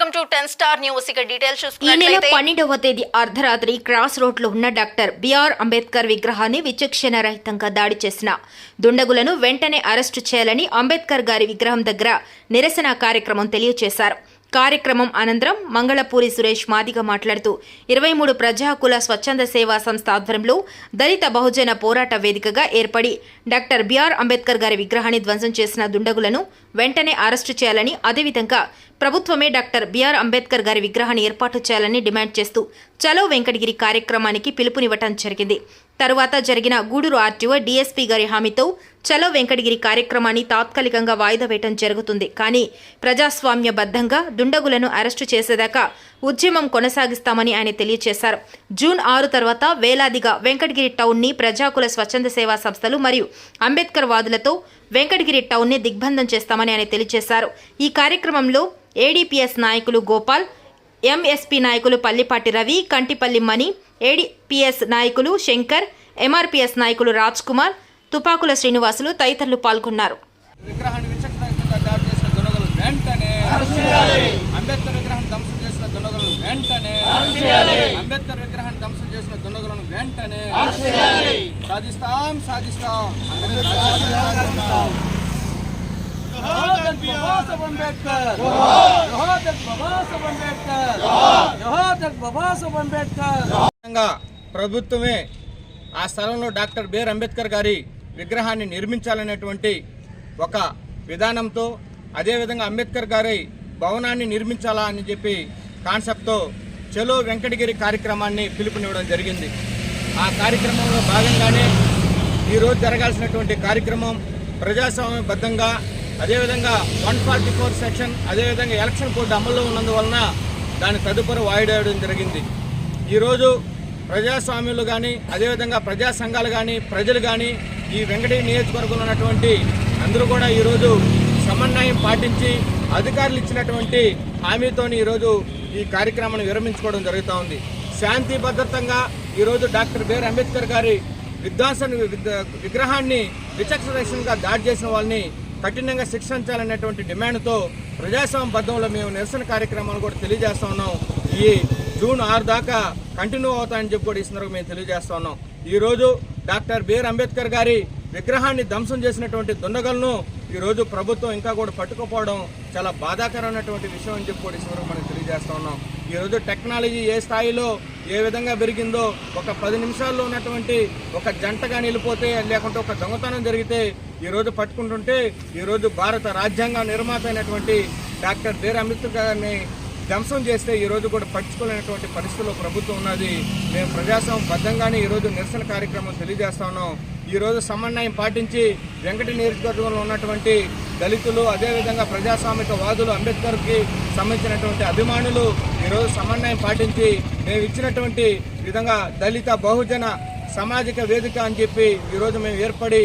Ten star news. ఇక details ఈ నెల చూసుకున్నట్లయితే పన్నెండవ తేదీ అర్ధరాత్రి క్రాస్ రోడ్లో ఉన్న డాక్టర్ బిఆర్ అంబేద్కర్ విగ్రహాన్ని విచక్షణ రహితంగా దాడి చేసిన. దుండగులను వెంటనే అరెస్టు చేయాలని అంబేద్కర్ గారి విగ్రహం దగ్గర నిరసన కార్యక్రమం తెలియజేశారు కార్యక్రమం అనంతరం మంగళపూరి సురేష్ మాదిగ మాట్లాడుతూ ఇరవై మూడు ప్రజాకుల స్వచ్ఛంద సేవా సంస్థ ఆధ్వర్యంలో దళిత బహుజన పోరాట వేదికగా ఏర్పడి డాక్టర్ బిఆర్ అంబేద్కర్ గారి విగ్రహాన్ని ధ్వంసం చేసిన దుండగులను వెంటనే అరెస్టు చేయాలని అదేవిధంగా ప్రభుత్వమే డాక్టర్ బిఆర్ అంబేద్కర్ గారి విగ్రహాన్ని ఏర్పాటు చేయాలని డిమాండ్ చేస్తూ చలో వెంకటగిరి కార్యక్రమానికి పిలుపునివ్వటం జరిగింది. తరువాత జరిగిన గూడూరు ఆర్టీఓ డీఎస్పీ గారి హామీతో చలో వెంకటగిరి కార్యక్రమాన్ని తాత్కాలికంగా వాయిదా వేయటం జరుగుతుంది. కానీ ప్రజాస్వామ్యబద్ధంగా దుండగులను అరెస్టు చేసేదాకా ఉద్యమం కొనసాగిస్తామని ఆయన తెలియజేశారు జూన్ ఆరు తర్వాత వేలాదిగా వెంకటగిరి టౌన్ని ప్రజాకుల స్వచ్ఛంద సేవా సంస్థలు మరియు అంబేద్కర్ వాదులతో వెంకటగిరి టౌన్ని దిగ్బంధం చేస్తామని ఆయన తెలియజేశారు ఈ కార్యక్రమంలో ఏడీపీఎస్ నాయకులు గోపాల్ ఎంఎస్పీ నాయకులు పల్లిపాటి రవి కంటిపల్లి మణి ఏడిపిఎస్ నాయకులు శంకర్ ఎంఆర్పిఎస్ నాయకులు రాజ్ కుమార్ తుపాకుల శ్రీనివాసులు తదితరులు పాల్గొన్నారు. అంబేద్కర్ విగ్రహాన్ని ధ్వంసం చేసిన దునగలు వెంటనే అంబేద్కర్ విగ్రహాన్ని ధ్వంసం చేసిన దునగలను వెంటనే సాధిస్తాం సాధిస్తాం. అంబేద్కర్. ప్రభుత్వమే ఆ స్థలంలో డాక్టర్ బిఆర్ అంబేద్కర్ గారి విగ్రహాన్ని నిర్మించాలనేటువంటి ఒక విధానంతో అదేవిధంగా అంబేద్కర్ గారి భవనాన్ని నిర్మించాలా అని చెప్పి కాన్సెప్ట్తో చలో వెంకటగిరి కార్యక్రమాన్ని పిలుపునివ్వడం జరిగింది. ఆ కార్యక్రమంలో భాగంగానే ఈరోజు జరగాల్సినటువంటి కార్యక్రమం ప్రజాస్వామ్యబద్ధంగా అదేవిధంగా వన్ ఫార్టీ ఫోర్ సెక్షన్ అదేవిధంగా ఎలక్షన్ కోడ్ అమల్లో ఉన్నందువలన దాని తదుపరి వాయిడేయడం జరిగింది. ఈరోజు ప్రజాస్వామ్యులు కానీ అదేవిధంగా ప్రజా సంఘాలు కానీ ప్రజలు కానీ ఈ వెంకటే నియోజకవర్గంలో ఉన్నటువంటి అందరూ కూడా ఈరోజు సమన్వయం పాటించి అధికారులు ఇచ్చినటువంటి హామీతోని ఈరోజు ఈ కార్యక్రమాన్ని విరమించుకోవడం జరుగుతూ ఉంది. శాంతి భద్రతంగా ఈరోజు డాక్టర్ బిఆర్ అంబేద్కర్ గారి విధ్వంసన విగ్రహాన్ని విచక్షణగా దాడి చేసిన వాళ్ళని కఠినంగా శిక్షించాలనేటువంటి డిమాండ్తో ప్రజాస్వామ్యబద్ధంలో మేము నిరసన కార్యక్రమాలు కూడా తెలియజేస్తా ఉన్నాం. ఈ జూన్ ఆరు దాకా కంటిన్యూ అవుతాయని చెప్పి కూడా ఈ సందర్భంగా మేము తెలియజేస్తా ఉన్నాం. ఈరోజు డాక్టర్ బిఆర్ అంబేద్కర్ గారి విగ్రహాన్ని ధ్వంసం చేసినటువంటి దుండగలను ఈరోజు ప్రభుత్వం ఇంకా కూడా పట్టుకుపోవడం చాలా బాధాకరమైనటువంటి విషయం అని చెప్పి కూడా ఈశ్వరం మనం తెలియజేస్తా ఉన్నాం. ఈరోజు టెక్నాలజీ ఏ స్థాయిలో ఏ విధంగా పెరిగిందో ఒక పది నిమిషాల్లో ఉన్నటువంటి ఒక జంటగా నిలిపోతే లేకుంటే ఒక దొంగతనం జరిగితే ఈరోజు పట్టుకుంటుంటే ఈరోజు భారత రాజ్యాంగ నిర్మాత అయినటువంటి డాక్టర్ బిఆర్ అంబేద్కర్ గారిని ధ్వంసం చేస్తే ఈరోజు కూడా పట్టించుకోలేనటువంటి పరిస్థితుల్లో ప్రభుత్వం ఉన్నది. మేము ప్రజాస్వామ్య బద్ధంగానే ఈరోజు నిరసన కార్యక్రమం తెలియజేస్తా ఉన్నాం. ఈరోజు సమన్వయం పాటించి వెంకట నియోజకవర్గంలో ఉన్నటువంటి దళితులు అదేవిధంగా ప్రజాస్వామిక వాదులు అంబేద్కర్కి సంబంధించినటువంటి అభిమానులు ఈరోజు సమన్వయం పాటించి మేము ఇచ్చినటువంటి విధంగా దళిత బహుజన సామాజిక వేదిక అని చెప్పి ఈరోజు మేము ఏర్పడి